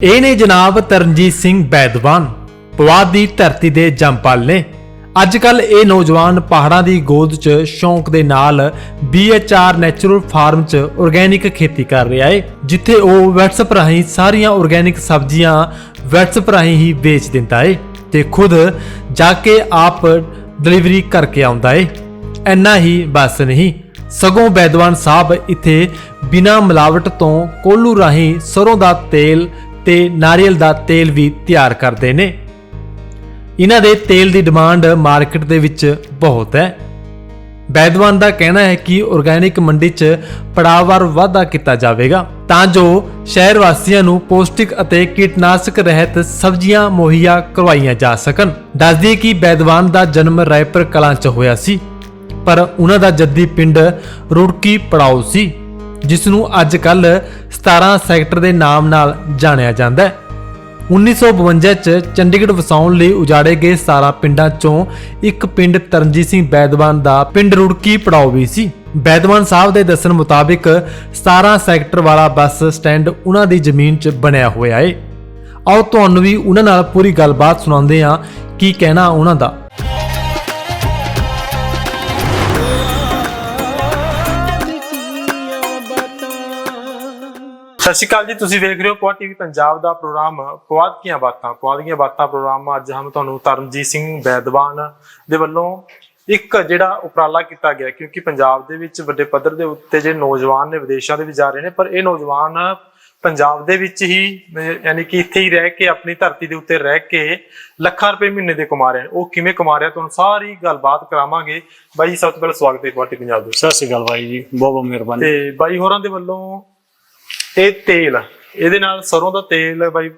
ਇਹ ਨੇ ਜਨਾਬ ਤਰਨਜੀਤ ਸਿੰਘ ਬੈਦਵਾਨ ਪਵਾਦ ਦੀ ਧਰਤੀ ਦੇ ਜੰਪਲ ਨੇ। ਅੱਜ ਕੱਲ ਇਹ ਨੌਜਵਾਨ ਪਹਾੜਾਂ ਦੀ ਗੋਦ 'ਚ ਸ਼ੌਂਕ ਦੇ ਨਾਲ BHR ਨੈਚੁਰਲ ਫਾਰਮ 'ਚ ਆਰਗੈਨਿਕ ਖੇਤੀ ਕਰ ਰਿਹਾ ਏ, ਜਿੱਥੇ ਉਹ WhatsApp ਰਾਹੀਂ ਸਾਰੀਆਂ ਆਰਗੈਨਿਕ ਸਬਜ਼ੀਆਂ WhatsApp ਰਾਹੀਂ ਹੀ ਵੇਚ ਦਿੰਦਾ ਏ ਤੇ ਖੁਦ ਜਾ ਕੇ ਆਪ ਡਿਲੀਵਰੀ ਕਰਕੇ ਆਉਂਦਾ ਏ। ਇੰਨਾ ਹੀ ਬਸ ਨਹੀਂ, ਸਗੋਂ ਬੈਦਵਾਨ ਸਾਹਿਬ ਇੱਥੇ ਬਿਨਾਂ ਮਿਲਾਵਟ ਤੋਂ ਕੋਲੂ ਰਾਹੀਂ ਸਰੋਂ ਦਾ ਤੇਲ ਤੇ ਨਾਰੀਅਲ ਦਾ ਤੇਲ ਵੀ ਤਿਆਰ ਕਰਦੇ ਨੇ। ਇਹਨਾਂ ਦੇ ਤੇਲ ਦੀ ਡਿਮਾਂਡ ਮਾਰਕੀਟ ਦੇ ਵਿੱਚ ਬਹੁਤ ਹੈ। ਬੈਦਵਾਨ ਦਾ ਕਹਿਣਾ ਹੈ ਕਿ ਆਰਗੈਨਿਕ ਮੰਡੀ 'ਚ ਪੜਾਅਵਾਰ ਵਾਧਾ ਕੀਤਾ ਜਾਵੇਗਾ, ਤਾਂ ਜੋ ਸ਼ਹਿਰ ਵਾਸੀਆਂ ਨੂੰ ਪੌਸ਼ਟਿਕ ਅਤੇ ਕੀਟਨਾਸ਼ਕ ਰਹਿਤ ਸਬਜ਼ੀਆਂ, ਮੁਹੱਈਆ ਕਰਵਾਈਆਂ ਜਾ ਸਕਣ। ਦੱਸਦੀ ਕਿ ਬੈਦਵਾਨ ਦਾ ਜਨਮ ਰਾਏਪੁਰ ਕਲਾਂ 'ਚ ਹੋਇਆ ਸੀ, ਪਰ ਉਹਨਾਂ ਦਾ ਜੱਦੀ ਪਿੰਡ ਰੁੜਕੀ ਪੜਾਉ ਸੀ। ਜਿਸ ਨੂੰ ਅੱਜ ਕੱਲ 17 ਸੈਕਟਰ ਦੇ ਨਾਮ ਨਾਲ ਜਾਣਿਆ ਜਾਂਦਾ ਹੈ। 1952 ਚ ਚੰਡੀਗੜ੍ਹ ਵਸਾਉਣ ਲਈ ਉਜਾੜੇ ਗਏ 17 ਪਿੰਡਾਂ ਚੋਂ ਇੱਕ ਪਿੰਡ ਤਰਨਜੀਤ ਸਿੰਘ ਬੈਦਵਾਨ ਦਾ ਪਿੰਡ ਰੁੜਕੀ ਪੜਾਉ ਵੀ ਸੀ। ਬੈਦਵਾਨ ਸਾਹਿਬ ਦੇ ਦੱਸਣ ਮੁਤਾਬਿਕ 17 ਸੈਕਟਰ ਵਾਲਾ ਬੱਸ ਸਟੈਂਡ ਉਹਨਾਂ ਦੀ ਜ਼ਮੀਨ 'ਚ ਬਣਿਆ ਹੋਇਆ ਏ। ਆਓ ਤੁਹਾਨੂੰ ਵੀ ਉਹਨਾਂ ਨਾਲ ਪੂਰੀ ਗੱਲਬਾਤ ਸੁਣਾਉਂਦੇ ਹਾਂ, ਕੀ ਕਹਿਣਾ ਉਹਨਾਂ ਦਾ। ਸਤਿ ਸ਼੍ਰੀ ਅਕਾਲ ਜੀ ਤੁਸੀਂ ਵੇਖ ਰਹੇ ਹੋ ਪੁਆ ਟੀਵੀ ਪੰਜਾਬ ਦਾ ਪ੍ਰੋਗਰਾਮ। ਪੁਆਧ ਦੀਆਂ ਬਾਤਾਂ ਪੁਆਧ ਦੀਆਂ ਬਾਤਾਂ ਪ੍ਰੋਗਰਾਮ ਅੱਜ ਹਮ ਤੁਹਾਨੂੰ ਤਰਨਜੀਤ ਸਿੰਘ ਬੈਦਵਾਨ ਦੇ ਵੱਲੋਂ ਇੱਕ ਜਿਹੜਾ ਉਪਰਾਲਾ ਕੀਤਾ ਗਿਆ ਕਿਉਂਕਿ ਪੰਜਾਬ ਦੇ ਵਿੱਚ ਵੱਡੇ ਪੱਧਰ ਦੇ ਉੱਤੇ ਜੇ ਨੌਜਵਾਨ ਨੇ ਵਿਦੇਸ਼ਾਂ ਦੇ ਵਿੱਚ ਜਾ ਰਹੇ ਨੇ ਪਰ ਇਹ ਨੌਜਵਾਨ ਪੰਜਾਬ ਦੇ ਵਿੱਚ ਹੀ ਯਾਨੀ ਕਿ ਇੱਥੇ ਹੀ ਰਹਿ ਕੇ ਆਪਣੀ ਧਰਤੀ ਦੇ ਉੱਤੇ ਰਹਿ ਕੇ ਲੱਖਾਂ ਰੁਪਏ ਮਹੀਨੇ ਦੇ ਕਮਾ ਰਹੇ ਨੇ। ਉਹ ਕਿਵੇਂ ਕਮਾ ਰਿਹਾ ਤੁਹਾਨੂੰ ਸਾਰੀ ਗੱਲਬਾਤ ਕਰਾਵਾਂਗੇ। ਬਾਈ ਸਭ ਤੋਂ ਪਹਿਲਾਂ ਸਵਾਗਤ ਹੈ ਪੁਆ ਟੀਵੀ ਪੰਜਾਬ ਦੇ ਸਤਿ ਸ਼੍ਰੀ ਅਕਾਲ ਭਾਈ ਜੀ ਬਹੁਤ ਬਹੁਤ ਮਿਹਰਬਾਨੀ। ਤੇ ਬਾਈ ਹੋਰਾਂ ਦੇ ਵੱਲੋਂ ਇਹ ਤੇਲ। ਇਹਦੇ ਨਾਲ ਸਰੋਂ ਦਾ ਤੇਲ ਬਾਈ,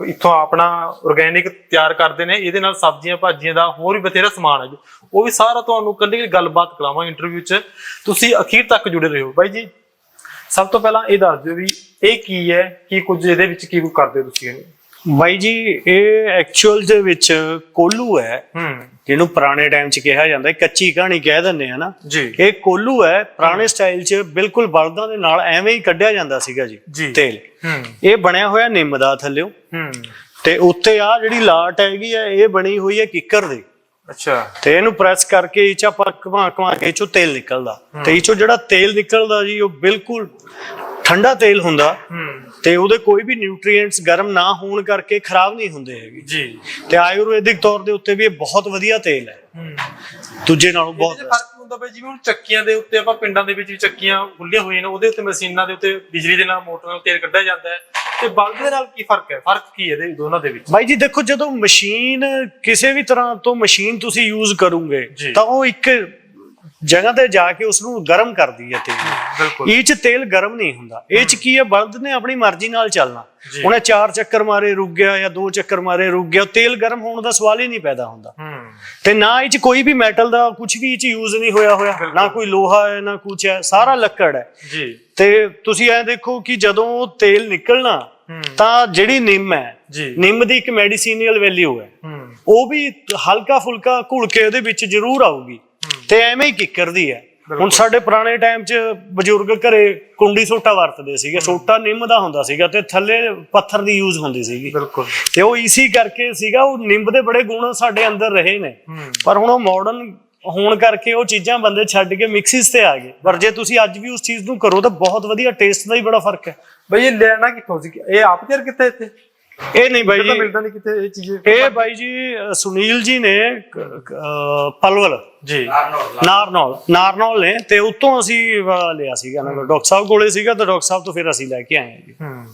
ਇੱਥੋਂ ਆਪਣਾ ਆਰਗੈਨਿਕ ਤਿਆਰ ਕਰਦੇ ਨੇ। ਇਹਦੇ ਨਾਲ ਸਬਜ਼ੀਆਂ, ਭਾਜੀਆਂ ਦਾ ਹੋਰ ਵੀ ਬਥੇਰਾ ਸਮਾਨ ਹੈ ਜੀ। ਉਹ ਵੀ ਸਾਰਾ ਤੁਹਾਨੂੰ ਕੱਢੀ ਗੱਲਬਾਤ ਕਰਾਵਾਂਗੇ ਇੰਟਰਵਿਊ 'ਚ। ਤੁਸੀਂ ਅਖੀਰ ਤੱਕ ਜੁੜੇ ਰਹੋ। ਬਾਈ ਜੀ, ਸਭ ਤੋਂ ਪਹਿਲਾਂ ਇਹ ਦੱਸ ਦਿਓ ਵੀ ਇਹ ਕੀ ਹੈ, ਕੀ ਕੁਝ ਇਹਦੇ ਵਿੱਚ ਕੀ ਕੁਝ ਕਰਦੇ ਹੋ ਤੁਸੀਂ ਇਹਨੂੰ? ਬਾਈ ਜੀ ਇਹ ਐਕਚੁਅਲ ਦੇ ਵਿੱਚ ਕੋਲੂ ਹੈ। ਜਿਹਨੂੰ ਪੁਰਾਣੇ ਟਾਈਮ 'ਚ ਕਿਹਾ ਜਾਂਦਾ ਕੱਚੀ ਕਹਾਣੀ ਕਹਿ ਦਿੰਦੇ ਆ ਨਾ। ਜੀ। ਇਹ ਕੋਲੂ ਹੈ ਪੁਰਾਣੇ ਸਟਾਈਲ 'ਚ ਬਿਲਕੁਲ ਬਲਦਾਂ ਦੇ ਨਾਲ ਐਵੇਂ ਹੀ ਕੱਢਿਆ ਜਾਂਦਾ ਸੀਗਾ ਜੀ। ਤੇਲ। ਇਹ ਬਣਿਆ ਹੋਇਆ ਨਿੰਮ ਦਾ ਥੱਲਿਓ। ਤੇ ਉੱਤੇ ਆ ਜਿਹੜੀ ਲਾਟ ਹੈਗੀ ਹੈ ਇਹ ਬਣੀ ਹੋਈ ਹੈ ਕਿੱਕਰ ਦੀ। ਅੱਛਾ। ਤੇ ਇਹਨੂੰ ਪ੍ਰੈਸ ਕਰਕੇ ਇਹ 'ਚ ਆਪਾਂ ਘੁਮਾ ਘੁਮਾ ਕੇ 'ਚੋਂ ਤੇਲ ਨਿਕਲਦਾ। ਤੇ ਇਹ 'ਚੋਂ ਜਿਹੜਾ ਤੇਲ ਨਿਕਲਦਾ ਜੀ ਉਹ ਬਿਲਕੁਲ ਠੰਡਾ ਤੇਲ ਹੁੰਦਾ। ਤੇ ਉਹਦੇ ਕੋਈ ਵੀ ਨਿਊਟ੍ਰੀਐਂਟਸ ਗਰਮ ਨਾ ਹੋਣ ਕਰਕੇ ਖਰਾਬ ਨਹੀਂ ਹੁੰਦੇ ਹੈਗੇ। ਜੀ। ਤੇ ਆਯੁਰਵੈਦਿਕ ਤੌਰ ਦੇ ਉੱਤੇ ਵੀ ਇਹ ਬਹੁਤ ਵਧੀਆ ਤੇਲ ਹੈ। ਦੂਜੇ ਨਾਲੋਂ ਬਹੁਤ ਫ਼ਰਕ ਹੁੰਦਾ ਬਈ? ਜਿਵੇਂ ਹੁਣ ਚੱਕੀਆਂ ਦੇ ਉੱਤੇ ਆਪਾਂ ਪਿੰਡਾਂ ਦੇ ਵਿੱਚ ਵੀ ਚੱਕੀਆਂ ਖੁੱਲੀਆਂ ਹੋਈਆਂ ਨੇ ਉਹਦੇ ਉੱਤੇ ਮਸ਼ੀਨਾਂ ਦੇ ਉੱਤੇ ਬਿਜਲੀ ਦੇ ਨਾਲ ਮੋਟਰ ਨਾਲ ਤੇਲ ਕੱਢਿਆ ਜਾਂਦਾ ਹੈ। ਤੇ ਬਲਦ ਦੇ ਨਾਲ ਕੀ ਫ਼ਰਕ ਹੈ? ਫ਼ਰਕ ਕੀ ਹੈ ਇਹਦੇ ਦੋਨਾਂ ਦੇ ਵਿੱਚ? ਬਾਈ ਜੀ ਦੇਖੋ ਜਦੋਂ ਮਸ਼ੀਨ ਕਿਸੇ ਵੀ ਤਰ੍ਹਾਂ ਤੋਂ ਮਸ਼ੀਨ ਤੁਸੀਂ ਯੂਜ਼ ਕਰੋਗੇ। ਤਾਂ ਉਹ ਇੱਕ ਜਗ੍ਹਾ ਤੇ ਜਾ ਕੇ ਉਸ ਨੂੰ ਗਰਮ ਕਰਦੀ ਹੈ ਤੇਲ। ਬਿਲਕੁਲ। ਇਹ ਚ ਤੇਲ ਗਰਮ ਨਹੀਂ ਹੁੰਦਾ। ਇਹ ਚ ਕੀ ਹੈ? ਬਲਦ ਨੇ ਆਪਣੀ ਮਰਜ਼ੀ ਨਾਲ ਚੱਲਣਾ। ਉਹਨੇ ਚਾਰ ਚੱਕਰ ਮਾਰੇ ਰੁਕ ਗਿਆ ਜਾਂ ਦੋ ਚੱਕਰ ਮਾਰੇ ਰੁਕ ਗਿਆ ਤੇਲ ਗਰਮ ਹੋਣ ਦਾ ਸਵਾਲ ਹੀ ਨਹੀਂ ਪੈਦਾ ਹੁੰਦਾ। ਤੇ ਨਾ ਇਹ ਚ ਕੋਈ ਵੀ ਮੈਟਲ ਦਾ ਕੁਝ ਵੀ ਇਹ ਚ ਯੂਜ਼ ਨਹੀਂ ਹੋਇਆ ਹੋਇਆ। ਨਾ ਕੋਈ ਲੋਹਾ ਹੈ ਨਾ ਕੁਝ ਹੈ ਸਾਰਾ ਲੱਕੜ ਹੈ। ਜੀ। ਤੇ ਤੁਸੀਂ ਐ ਦੇਖੋ ਕਿ ਜਦੋਂ ਤੇਲ ਨਿਕਲਣਾ ਤਾਂ ਜਿਹੜੀ ਨਿੰਮ ਹੈ ਨਿੰਮ ਦੀ ਇੱਕ ਮੈਡੀਸੀਨੀਅਲ ਵੈਲਿਊ ਹੂੰ। ਉਹ ਵੀ ਹਲਕਾ ਫੁਲਕਾ ਘੁਲ ਕੇ ਉਹਦੇ ਵਿੱਚ ਜ਼ਰੂਰ ਆਊਗੀ। ਤੇ ਐਵੇਂ ਹੀ ਕਿੱਕਰਦੀ ਹੈ ਹੁਣ ਸਾਡੇ ਪੁਰਾਣੇ ਟਾਈਮ 'ਚ ਬਜ਼ੁਰਗ ਘਰੇ ਕੁੰਡੀ ਸੋਟਾ ਵਰਤਦੇ ਸੀਗੇ ਸੋਟਾ ਨਿੰਮ ਦਾ ਹੁੰਦਾ ਸੀਗਾ ਤੇ ਥੱਲੇ ਪੱਥਰ ਦੀ ਯੂਜ਼ ਹੁੰਦੀ ਸੀਗੀ। ਬਿਲਕੁਲ। ਤੇ ਉਹ ਇਸੀ ਕਰਕੇ ਸੀਗਾ ਉਹ ਨਿੰਮ ਦੇ ਬੜੇ ਗੁਣ ਸਾਡੇ ਅੰਦਰ ਰਹੇ ਨੇ। ਪਰ ਹੁਣ ਉਹ ਮਾਡਰਨ ਹੋਣ ਕਰਕੇ ਉਹ ਚੀਜ਼ਾਂ ਬੰਦੇ ਛੱਡ ਕੇ ਮਿਕਸਿਸ ਤੇ ਆ ਗਏ। ਪਰ ਜੇ ਤੁਸੀਂ ਅੱਜ ਵੀ ਉਸ ਚੀਜ਼ ਨੂੰ ਕਰੋ ਤਾਂ ਬਹੁਤ ਵਧੀਆ ਟੇਸਟ ਦਾ ਹੀ ਬੜਾ ਫ਼ਰਕ ਹੈ। ਬਈ ਇਹ ਲੈਣਾ ਕਿੱਥੋਂ ਸੀ? ਇਹ ਆਪ ਤਿਆਰ ਕੀਤਾ ਇੱਥੇ? ਇਹ ਨਹੀਂ ਬਾਈ ਜੀ। ਮਿਲਦਾ ਨਹੀਂ ਕਿਤੇ ਇਹ ਚੀਜ਼। ਇਹ ਬਾਈ ਜੀ ਸੁਨੀਲ ਜੀ ਨੇ ਪਲਵਲ। ਜੀ। ਨਾਰਨੌਲ। ਨਾਰਨੌਲ ਨੇ ਤੇ ਉਤੋਂ ਅਸੀਂ ਲਿਆ ਸੀਗਾ ਨਾ ਡਾਕਟਰ ਸਾਹਿਬ ਕੋਲੇ ਸੀਗਾ ਤਾਂ ਡਾਕਟਰ ਸਾਹਿਬ ਤੋਂ ਫਿਰ ਅਸੀਂ ਲੈ ਕੇ ਆਏ ਹਾਂ ਜੀ। ਹੂੰ।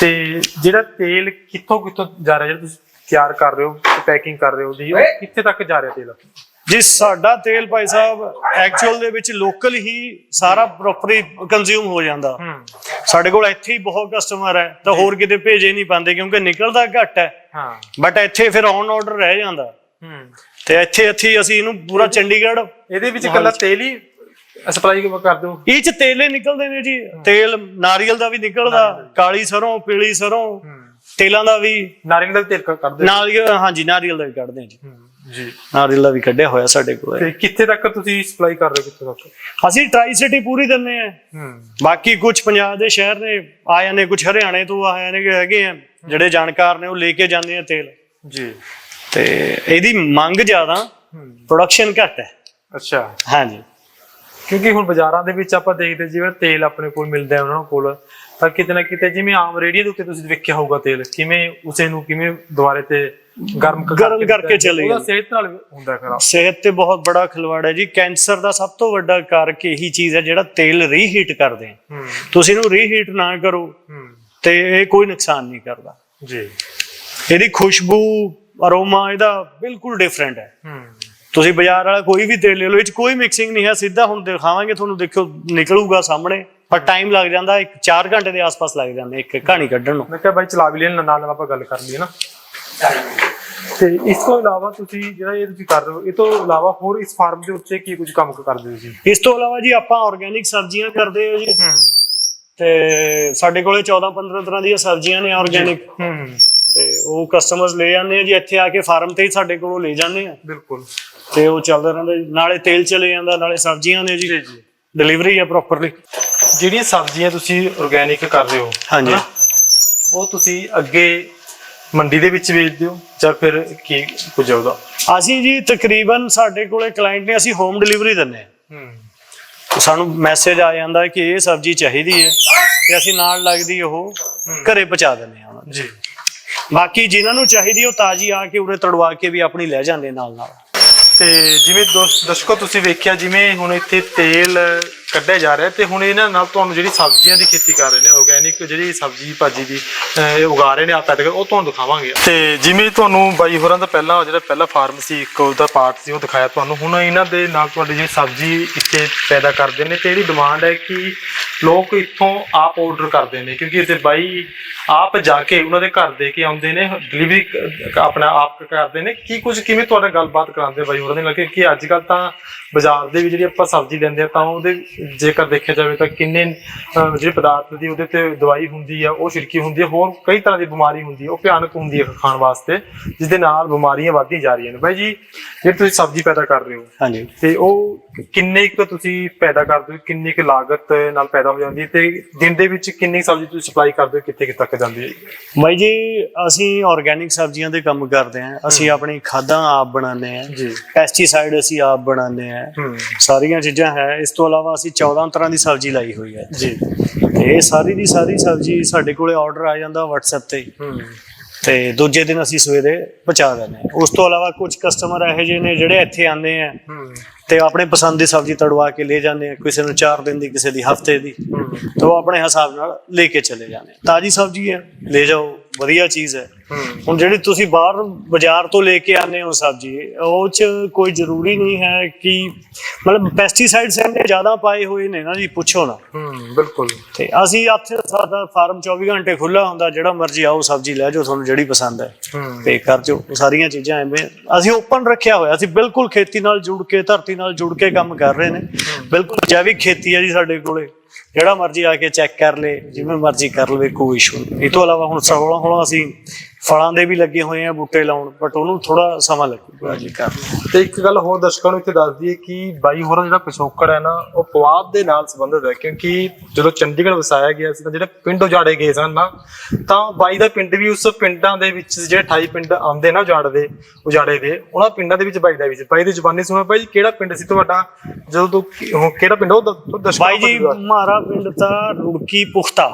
ਤੇ ਜਿਹੜਾ ਤੇਲ ਕਿੱਥੋਂ ਕਿੱਥੋਂ ਜਾ ਰਿਹਾ ਜਿਹੜਾ ਤੁਸੀਂ ਤਿਆਰ ਕਰ ਰਹੇ ਹੋ ਪੈਕਿੰਗ ਕਰ ਰਹੇ ਹੋ ਜੀ ਉਹ ਕਿੱਥੇ ਤੱਕ ਜਾ ਰਿਹਾ ਤੇਲ? ਜੀ ਸਾਡਾ ਤੇਲ ਭਾਈ ਸਾਹਿਬ ਐਕਚੁਅਲ ਦੇ ਵਿੱਚ ਲੋਕਲ ਹੀ ਸਾਰਾ ਪ੍ਰੋਪਰਲੀ ਕੰਜ਼ਿਊਮ ਹੋ ਜਾਂਦਾ। ਸਾਡੇ ਕੋਲ ਇੱਥੇ ਹੀ ਬਹੁਤ ਕਸਟਮਰ ਹੈ ਤਾਂ ਹੋਰ ਕਿਤੇ ਭੇਜੇ ਨਹੀਂ ਪਾਉਂਦੇ ਕਿਉਂਕਿ ਨਿਕਲਦਾ ਘੱਟ ਹੈ। ਹਾਂ। ਬਟ ਇੱਥੇ ਫਿਰ ਔਨ ਆਰਡਰ ਰਹਿ ਜਾਂਦਾ। ਹੂੰ। ਤੇ ਇੱਥੇ ਇੱਥੇ ਅਸੀਂ ਇਹਨੂੰ ਪੂਰਾ ਚੰਡੀਗੜ੍ਹ ਇਹਦੇ ਵਿੱਚ ਇਕੱਲਾ ਤੇਲ ਹੀ ਸਪਲਾਈ ਕਰਦੇ ਹੋ ਇਹ ਚ ਤੇਲੇ ਨਿਕਲਦੇ ਨੇ ਜੀ। ਤੇਲ ਨਾਰੀਅਲ ਦਾ ਵੀ ਨਿਕਲਦਾ ਕਾਲੀ ਸਰੋਂ ਪੀਲੀ ਸਰੋਂ ਤੇਲਾਂ ਦਾ ਵੀ। ਨਾਰੀਅਲ ਦਾ ਵੀ ਤੇਲ ਕ- ਕਰਦੇ ਹੋ? ਨਾਰੀਅਲ ਹਾਂਜੀ ਨਾਰੀਅਲ ਦਾ ਵੀ ਕੱਢਦੇ ਜੀ। ਜੀ। ਨਾਰੀਅਲ ਦਾ ਵੀ ਕੱਢਿਆ ਹੋਇਆ ਸਾਡੇ ਕੋਲ। ਤੇ ਕਿੱਥੇ ਤੱਕ ਤੁਸੀਂ ਸਪਲਾਈ ਕਰ ਰਹੇ ਹੋ ਕਿੱਥੇ ਤੱਕ? ਅਸੀਂ ਟਰਾਈ ਸਿਟੀ ਪੂਰੀ ਦਿੰਨੇ ਆ ਹੂੰ। ਬਾਕੀ ਕੁਝ ਪੰਜਾਬ ਦੇ ਸ਼ਹਿਰ ਨੇ ਆ ਜਾਂਦੇ ਕੁਝ ਹਰਿਆਣੇ ਤੋਂ ਆਏ ਨੇ ਹੈਗੇ ਆ। ਜਿਹੜੇ ਜਾਣਕਾਰ ਨੇ ਉਹ ਲੈ ਕੇ ਜਾਂਦੇ ਆ ਤੇਲ। ਜੀ। ਤੇ ਇਹਦੀ ਮੰਗ ਜ਼ਿਆਦਾ ਪ੍ਰੋਡਕਸ਼ਨ ਘੱਟ ਹੈ। ਅੱਛਾ। ਹਾਂਜੀ। ਕਿਉਂਕਿ ਹੁਣ ਬਾਜ਼ਾਰਾਂ ਦੇ ਵਿੱਚ ਆਪਾਂ ਦੇਖਦੇ ਜਿਵੇਂ ਤੇਲ ਆਪਣੇ ਕੋਲ ਮਿਲਦਾ ਹੈ ਉਹਨਾਂ ਕੋਲ ਤਾਂ ਕਿਤੇ ਨਾ ਕਿਤੇ ਜਿਵੇਂ ਆਮ ਰੇੜੀਆਂ ਦੇ ਉੱਤੇ ਤੁਸੀਂ ਵੇਖਿਆ ਹੋਊਗਾ ਤੇਲ ਕਿਵੇਂ ਉਸੇ ਨੂੰ ਕਿਵੇਂ ਦੁਬਾਰੇ ਤੇ ਗਰਮ ਕ- ਗਰਮ ਕਰਕੇ ਚਲੇ ਉਹਦਾ। ਸਿਹਤ ਨਾਲ ਹੁੰਦਾ ਖਰਾਬ। ਸਿਹਤ ਤੇ ਬਹੁਤ ਬੜਾ ਖਿਲਵਾੜ ਹੈ ਜੀ। ਕੈਂਸਰ ਦਾ ਸਭ ਤੋਂ ਵੱਡਾ ਕਾਰਕ ਇਹੀ ਚੀਜ਼ ਹੈ ਜਿਹੜਾ ਤੇਲ ਰੀਹੀਟ ਕਰਦੇ ਆ। ਹੂੰ। ਤੁਸੀਂ ਇਹਨੂੰ ਰੀਹੀਟ ਨਾ ਕਰੋ ਹੂੰ। ਤੇ ਇਹ ਕੋਈ ਨੁਕਸਾਨ ਨਹੀਂ ਕਰਦਾ। ਜੀ। ਇਹਦੀ ਖੁਸ਼ਬੂ ਅਰੋਮਾ ਇਹਦਾ ਬਿਲਕੁਲ ਡਿਫਰੈਂਟ ਹੈ। ਹੂੰ। ਤੁਸੀਂ ਬਾਜ਼ਾਰ ਵਾਲਾ ਕੋਈ ਵੀ ਤੇਲ ਲੈ ਲਓ ਇਹ ਚ ਕੋਈ ਮਿਕਸਿੰਗ ਨਹੀਂ ਹੈ। ਸਿੱਧਾ ਹੁਣ ਦਿਖਾਵਾਂਗੇ ਤੁਹਾਨੂੰ ਦੇਖੋ ਨਿਕਲੂਗਾ ਸਾਹਮਣੇ। ਪਰ ਟਾਈਮ ਲੱਗ ਜਾਂਦਾ ਇੱਕ 4 ਘੰਟੇ ਦੇ ਆਸ-ਪਾਸ ਲੱਗ ਜਾਂਦੇ ਇੱਕ ਕਹਾਣੀ ਕੱਢਣ ਨੂੰ। ਮੈਂ ਕਿਹਾ ਬਾਈ ਚਲਾ ਵੀ ਲੈਣ ਨਾਲ ਨਾਲ ਆਪਾਂ ਗੱਲ ਕਰ ਲਈਏ ਨਾ। ਤੇ ਇਸ ਤੋਂ ਇਲਾਵਾ ਤੁਸੀਂ ਜਿਹੜਾ ਇਹ ਤੁਸੀਂ ਕਰ ਰਹੇ ਹੋ ਇਹ ਤੋਂ ਇਲਾਵਾ ਹੋਰ ਇਸ ਫਾਰਮ ਦੇ ਉੱਤੇ ਕੀ ਕੁਝ ਕੰਮ ਕਰਦੇ ਹੋ ਤੁਸੀਂ ਇਸ ਤੋਂ ਇਲਾਵਾ ਜੀ ਆਪਾਂ ਆਰਗੇਨਿਕ ਸਬਜ਼ੀਆਂ ਕਰਦੇ ਹਾਂ ਜੀ। ਤੇ ਸਾਡੇ ਕੋਲੇ 14-15 ਤਰ੍ਹਾਂ ਦੀਆਂ ਸਬਜ਼ੀਆਂ ਨੇ ਆਰਗੇਨਿਕ ਤੇ ਉਹ ਕਸਟਮਰਸ ਲੈ ਜਾਂਦੇ ਆ ਜੀ ਇੱਥੇ ਆ ਕੇ ਫਾਰਮ ਤੇ ਹੀ ਸਾਡੇ ਕੋਲੋਂ ਲੈ ਜਾਂਦੇ ਆ। ਬਿਲਕੁਲ। ਤੇ ਉਹ ਚੱਲਦਾ ਰਹਿੰਦਾ ਜੀ ਨਾਲੇ ਤੇਲ ਚਲੇ ਜਾਂਦਾ ਨਾਲੇ ਸਬਜ਼ੀਆਂ ਨੇ ਜੀ। ਜੀ ਜੀ। ਡਿਲੀਵਰੀ ਆ ਪ੍ਰੋਪਰਲੀ ਜਿਹੜੀਆਂ ਸਬਜ਼ੀਆਂ ਤੁਸੀਂ ਆਰਗੇਨਿਕ ਕਰ ਰਹੇ ਹੋ ਹਾਂਜੀ। ਉਹ ਤੁਸੀਂ ਅੱਗੇ ਮੰਡੀ ਦੇ ਵਿੱਚ ਵੇਚਦੇ ਹੋ ਜਾਂ ਫਿਰ ਕੀ ਕੁਝ ਹੈ ਉਹਦਾ ਅਸੀਂ ਜੀ ਤਕਰੀਬਨ ਸਾਡੇ ਕੋਲੇ ਕਲਾਇੰਟ ਨੇ ਅਸੀਂ ਹੋਮ ਡਿਲੀਵਰੀ ਆ ਹੂੰ। ਸਾਨੂੰ ਮੈਸੇਜ ਆ ਜਾਂਦਾ ਕਿ ਇਹ ਸਬਜ਼ੀ ਚਾਹੀਦੀ ਹੈ ਤੇ ਅਸੀਂ ਨਾਲ ਲੱਗਦੀ ਉਹ ਘਰੇ ਪਹੁੰਚਾ ਦਿੰਦੇ ਆ ਉਹਨਾਂ ਨੂੰ। ਜੀ। ਬਾਕੀ ਜਿਨ੍ਹਾਂ ਨੂੰ ਚਾਹੀਦੀ ਉਹ ਤਾਜ਼ੀ ਆ ਕੇ ਉਰੇ ਤੜਵਾ ਕੇ ਵੀ ਆਪਣੀ ਲੈ ਜਾਂਦੇ ਨਾਲ ਨਾਲ। ਤੇ ਜਿਵੇਂ ਦਰਸ਼ਕੋ ਤੁਸੀਂ ਵੇਖਿਆ ਜਿਵੇਂ ਹੁਣ ਇੱਥੇ ਤੇਲ ਕੱਢਿਆ ਜਾ ਰਿਹਾ ਤੇ ਹੁਣ ਇਹਨਾਂ ਨਾਲ ਤੁਹਾਨੂੰ ਜਿਹੜੀ ਸਬਜ਼ੀਆਂ ਦੀ ਖੇਤੀ ਕਰ ਰਹੇ ਨੇ ਆਰਗੇਨਿਕ ਜਿਹੜੀ ਸਬਜ਼ੀ ਭਾਜੀ ਦੀ ਉਗਾ ਰਹੇ ਨੇ ਆਪ ਪੈਦਾ ਉਹ ਤੁਹਾਨੂੰ ਦਿਖਾਵਾਂਗੇ। ਤੇ ਜਿਵੇਂ ਤੁਹਾਨੂੰ ਬਾਈ ਹੋਰਾਂ ਦਾ ਪਹਿਲਾਂ, ਜਿਹੜਾ ਪਹਿਲਾ ਫਾਰਮ ਸੀ, ਇੱਕ ਉਹਦਾ ਪਾਰਟ ਸੀ, ਉਹ ਦਿਖਾਇਆ ਤੁਹਾਨੂੰ। ਹੁਣ ਇਹਨਾਂ ਦੇ ਨਾਲ ਤੁਹਾਡੀ ਜਿਹੜੀ ਸਬਜ਼ੀ ਇੱਥੇ ਪੈਦਾ ਕਰਦੇ ਨੇ ਤੇ ਇਹਦੀ ਡਿਮਾਂਡ ਹੈ ਕਿ ਲੋਕ ਇੱਥੋਂ ਆਪ ਆਰਡਰ ਕਰਦੇ ਨੇ ਕਿਉਂਕਿ ਇੱਥੇ ਬਾਈ ਆਪ ਜਾ ਕੇ ਉਹਨਾਂ ਦੇ ਘਰ ਦੇ ਕੇ ਆਉਂਦੇ ਨੇ ਡਿਲੀਵਰੀ ਆਪਣਾ ਆਪ ਕਰਦੇ ਨੇ। ਕੀ ਕੁਝ ਕਿਵੇਂ ਤੁਹਾਡਾ ਗੱਲਬਾਤ ਕਰਾਉਂਦੇ ਬਾਈ ਹੋਰਾਂ ਦੇ ਨਾਲ? ਕਿ ਅੱਜ ਕੱਲ ਤਾਂ ਬਾਜ਼ਾਰ ਦੇ ਵੀ ਜਿਹੜੀ ਆਪਾਂ ਸਬਜ਼ੀ ਲੈਂਦੇ ਆ ਤਾਂ ਉਹਦੇ ਜੇਕਰ ਦੇਖਿਆ ਜਾਵੇ ਤਾਂ ਕਿੰਨੇ ਜਿਹੜੇ ਪਦਾਰਥ ਦੀ ਉਹਦੇ ਤੇ ਦਵਾਈ ਹੁੰਦੀ ਆ ਉਹ ਛਿੜਕੀ ਹੁੰਦੀ ਆ ਹੋਰ ਕਈ ਤਰ੍ਹਾਂ ਦੀ ਬਿਮਾਰੀ ਹੁੰਦੀ ਆ ਉਹ ਭਿਆਨਕ ਹੁੰਦੀ ਹੈ ਖਾਣ ਵਾਸਤੇ ਜਿਸ ਦੇ ਨਾਲ ਬਿਮਾਰੀਆਂ ਵੱਧਦੀਆਂ ਜਾ ਰਹੀਆਂ ਨੇ। ਬਾਈ ਜੀ ਜੇ ਤੁਸੀਂ ਸਬਜ਼ੀ ਪੈਦਾ ਕਰ ਰਹੇ ਹੋ ਹਾਂਜੀ। ਤੇ ਉਹ ਕਿੰਨੇ ਕੁ ਤੁਸੀਂ ਪੈਦਾ ਕਰਦੇ ਹੋ ਕਿੰਨੀ ਕੁ ਲਾਗਤ ਨਾਲ ਪੈਦਾ ਹੋ ਜਾਂਦੀ ਹੈ ਤੇ ਦਿਨ ਦੇ ਵਿੱਚ ਕਿੰਨੀ ਸਬਜ਼ੀ ਤੁਸੀਂ ਸਪਲਾਈ ਕਰਦੇ ਹੋ ਕਿੱਥੇ ਕਿੱਥੇ ਤੱਕ ਜਾਂਦੀ ਹੈ? ਬਾਈ ਜੀ ਅਸੀਂ ਆਰਗੇਨਿਕ ਸਬਜ਼ੀਆਂ ਦੇ ਕੰਮ ਕਰਦੇ ਹਾਂ। ਅਸੀਂ ਆਪਣੀ ਖਾਦਾਂ ਆਪ ਬਣਾਉਂਦੇ ਹਾਂ। ਜੀ। ਪੈਸਟੀਸਾਈਡ ਅਸੀਂ ਆਪ ਬਣਾਉਂਦੇ ਹਾਂ। ਸਾਰੀਆਂ ਚੀਜ਼ਾਂ ਹੈ। ਇਸ ਤੋਂ ਇਲਾਵਾ ਅਸੀਂ 14 ਤਰ੍ਹਾਂ ਦੀ ਸਬਜ਼ੀ ਲਾਈ ਹੋਈ ਹੈ। ਜੀ। ਤੇ ਇਹ ਸਾਰੀ ਦੀ ਸਾਰੀ ਸਬਜ਼ੀ ਸਾਡੇ ਕੋਲੇ ਆਰਡਰ ਆ ਜਾਂਦਾ WhatsApp ਤੇ। ਤੇ ਦੂਜੇ ਦਿਨ ਅਸੀਂ ਸਵੇਰੇ ਪਹੁੰਚਾ ਦਿੰਦੇ ਹਾਂ। ਉਸ ਤੋਂ ਇਲਾਵਾ ਕੁਝ ਕਸਟਮਰ ਇਹੋ ਜਿਹੇ ਨੇ ਜਿਹੜੇ ਇੱਥੇ ਆਉਂਦੇ ਆ ਤੇ ਆਪਣੇ ਪਸੰਦ ਦੀ ਸਬਜ਼ੀ ਤੜਵਾ ਕੇ ਲੈ ਜਾਂਦੇ ਆ ਕਿਸੇ ਨੂੰ 4 ਦਿਨ ਦੀ ਕਿਸੇ ਦੀ ਹਫ਼ਤੇ ਦੀ। ਤੇ ਉਹ ਆਪਣੇ ਹਿਸਾਬ ਨਾਲ ਲੈ ਕੇ ਚਲੇ ਜਾਂਦੇ ਆ। ਤਾਜੀ ਸਬਜ਼ੀ ਹੈ ਲੈ ਜਾਓ। ਵਧੀਆ ਚੀਜ਼ ਹੈ। ਹੁਣ ਜਿਹੜੀ ਤੁਸੀਂ ਬਾਹਰ ਬਾਜ਼ਾਰ ਤੋਂ ਲੈ ਕੇ ਆਨੇ ਹੋ ਸਬਜ਼ੀ ਉਹ ਚ ਕੋਈ ਜ਼ਰੂਰੀ ਨਹੀਂ ਹੈ ਕਿ ਮਤਲਬ ਪੈਸਟੀਸਾਈਡਸ ਇਹਨੇ ਜ਼ਿਆਦਾ ਪਾਏ ਹੋਏ ਨੇ ਨਾ ਜੀ ਪੁੱਛੋ ਨਾ। ਹੂੰ ਬਿਲਕੁਲ। ਤੇ ਅਸੀਂ ਇੱਥੇ ਸਾਡਾ ਫਾਰਮ 24 ਘੰਟੇ ਖੁੱਲਾ ਹੁੰਦਾ ਜਿਹੜਾ ਮਰਜ਼ੀ ਆਓ ਸਬਜ਼ੀ ਲੈ ਜਾਓ ਤੁਹਾਨੂੰ ਜਿਹੜੀ ਪਸੰਦ ਹੈ। ਪੇ ਕਰ ਉਹ ਸਾਰੀਆਂ ਚੀਜ਼ਾਂ ਐਵੇਂ। ਅਸੀਂ ਓਪਨ ਰੱਖਿਆ ਹੋਇਆ ਅਸੀਂ ਬਿਲਕੁਲ ਖੇਤੀ ਨਾਲ ਜੁੜ ਕੇ ਧਰਤੀ ਨਾਲ ਜੁੜ ਕੇ ਕੰਮ ਕਰ ਰਹੇ ਨੇ। ਬਿਲਕੁਲ ਜੈਵਿਕ ਖੇਤੀ ਹੈ ਜੀ ਸਾਡੇ ਕੋਲੇ। ਜਿਹੜਾ ਮਰਜ਼ੀ ਆ ਕੇ ਚੈੱਕ ਕਰ ਲੇ ਜਿਵੇਂ ਮਰਜ਼ੀ ਕਰ ਲਵੇ ਕੋਈ ਇਸ਼ੂ ਨਹੀਂ। ਇਹ ਤੋਂ ਇਲਾਵਾ ਹੁਣ ਹੌਲਾ ਹੌਲਾ ਅਸੀਂ ਫਲਾਂ ਦੇ ਵੀ ਲੱਗੇ ਹੋਏ ਆ ਬੂਟੇ ਲਾਉਣ ਬਟ ਉਹਨੂੰ ਥੋੜਾ ਸਮਾਂ ਲੱਗੂਗਾ ਜੀ ਕਰਨ ਤੇ ਇੱਕ ਗੱਲ ਹੋਰ ਦਰਸ਼ਕਾਂ ਨੂੰ ਇੱਥੇ ਦੱਸ ਦਈਏ ਕਿ ਬਾਈ ਹੋਰਾਂ ਜਿਹੜਾ ਪਿਛੋਕੜ ਹੈ ਨਾ ਉਹ ਪਵਾਦ ਦੇ ਨਾਲ ਸੰਬੰਧਿਤ ਹੈ ਕਿਉਂਕਿ ਜਦੋਂ ਚੰਡੀਗੜ੍ਹ ਵਸਾਇਆ ਗਿਆ ਸੀ ਤਾਂ ਜਿਹੜੇ ਪਿੰਡ ਉਜਾੜੇ ਗਏ ਸਨ ਨਾ ਤਾਂ ਬਾਈ ਦਾ ਪਿੰਡ ਵੀ ਉਸ ਪਿੰਡਾਂ ਦੇ ਵਿੱਚ ਜਿਹੜੇ 28 ਪਿੰਡ ਆਉਂਦੇ ਨਾ ਉਜਾੜ ਦੇ ਉਜਾੜੇ ਦੇ ਉਹਨਾਂ ਪਿੰਡਾਂ ਦੇ ਵਿੱਚ ਬਾਈ ਦਾ ਵੀ ਸੀ। ਬਾਈ ਦੀ ਜ਼ੁਬਾਨੀ ਸੁਣੋ ਬਾਈ ਜੀ ਕਿਹੜਾ ਪਿੰਡ ਸੀ ਤੁਹਾਡਾ? ਜਦੋਂ ਤੋਂ ਕਿਹੜਾ ਪਿੰਡ ਉਹ ਦਰਸ਼ਕਾਂ ਬਾਈ ਜੀ ਮਾਰਾ ਪਿੰਡ ਤਾਂ ਰੁੜਕੀ ਪੁਖਤਾ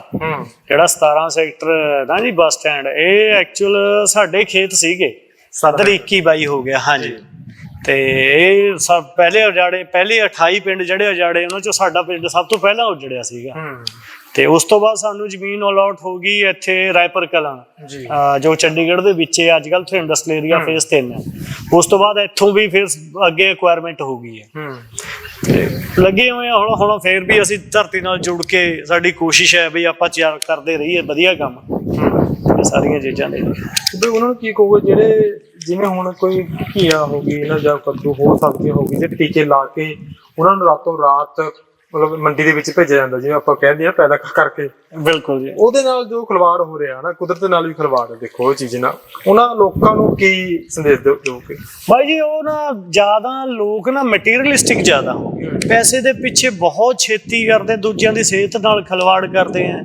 ਜਿਹੜਾ 17 ਸੈਕਟਰ ਨਾ ਜੀ ਬੱਸ ਸਟੈਂਡ ਇਹ ਐਕਚੁਅਲ ਸਾਡੇ ਖੇਤ ਸੀਗੇ ਸਦਰ 21 ਬਾਈ ਹੋ ਗਿਆ ਹਾਂਜੀ। ਤੇ ਇਹ ਸਭ ਪਹਿਲੇ ਉਜਾੜੇ ਪਹਿਲੇ 28 ਪਿੰਡ ਜਿਹੜੇ ਉਜਾੜੇ ਉਹਨਾਂ ਚੋਂ ਸਾਡਾ ਪਿੰਡ ਸਭ ਤੋਂ ਪਹਿਲਾਂ ਉਜੜਿਆ ਸੀਗਾ। ਤੇ ਉਸ ਤੋਂ ਬਾਅਦ ਸਾਨੂੰ ਜ਼ਮੀਨ ਅਲਾਟ ਹੋ ਗਈ ਇੱਥੇ ਰਾਏਪੁਰ ਕਲਾਂ। ਜੀ। ਚੰਡੀਗੜ੍ਹ ਦੇ ਵਿੱਚ ਹੈ ਅੱਜ ਕੱਲ੍ਹ ਤੋਂ ਇੰਡਸਟਰੀਅਲ ਏਰੀਆ ਫੇਸ 3 ਹੈ। ਉਸ ਤੋਂ ਬਾਅਦ ਇੱਥੋਂ ਵੀ ਫਿਰ ਅੱਗੇ ਐਕਵਾਇਰਮੈਂਟ ਹੋ ਗਈ ਹੈ। ਹੂੰ। ਲੱਗੇ ਹੋਏ ਆ ਹੁਣ ਹੁਣ ਫੇਰ ਵੀ ਅਸੀਂ ਧਰਤੀ ਨਾਲ ਜੁੜ ਕੇ ਸਾਡੀ ਕੋਸ਼ਿਸ਼ ਹੈ ਵੀ ਆਪਾਂ ਚਾਰ ਕਰਦੇ ਰਹੀਏ ਵਧੀਆ ਕੰਮ। ਇਹ ਸਾਰੀਆਂ ਚੀਜ਼ਾਂ ਨੇ। ਤੇ ਉਹਨਾਂ ਨੂੰ ਕੀ ਕਹੋਗੇ ਜਿਹੜੇ ਜਿਵੇਂ ਹੁਣ ਕੋਈ ਘੀਆ ਹੋ ਗਈ ਨਾ ਜਾਂ ਕੱਦੂ ਹੋਰ ਸਬਜ਼ੀਆਂ ਹੋ ਗਈ ਜੇ ਟੀਕੇ ਲਾ ਕੇ ਉਹਨਾਂ ਨੂੰ ਰਾਤੋਂ ਰਾਤ ਮਤਲਬ ਮੰਡੀ ਦੇ ਵਿੱਚ ਭੇਜਿਆ ਜਾਂਦਾ ਜਿਵੇਂ ਆਪਾਂ ਕਹਿੰਦੇ ਆ ਪੈਦਾ ਕਰਕੇ। ਬਿਲਕੁਲ ਜੀ। ਉਹਦੇ ਨਾਲ ਜੋ ਖਿਲਵਾੜ ਹੋ ਰਿਹਾ ਨਾ ਕੁਦਰਤ ਨਾਲ ਵੀ ਖਿਲਵਾੜ ਹੈ ਦੇਖੋ ਉਹ ਚੀਜ਼ ਨਾਲ। ਉਹਨਾਂ ਲੋਕਾਂ ਨੂੰ ਕੀ ਸੰਦੇਸ਼ ਦਿਓ- ਦਿਓਗੇ? ਭਾਈ ਜੀ ਉਹ ਨਾ ਜ਼ਿਆਦਾ ਲੋਕ ਨਾ ਮਟੀਰੀਅਲਿਸਟਿਕ ਜ਼ਿਆਦਾ ਹੋ ਗਏ। ਪੈਸੇ ਦੇ ਪਿੱਛੇ ਬਹੁਤ ਛੇਤੀ ਕਰਦੇ ਦੂਜਿਆਂ ਦੀ ਸਿਹਤ ਨਾਲ ਖਲਵਾੜ ਕਰਦੇ ਆ।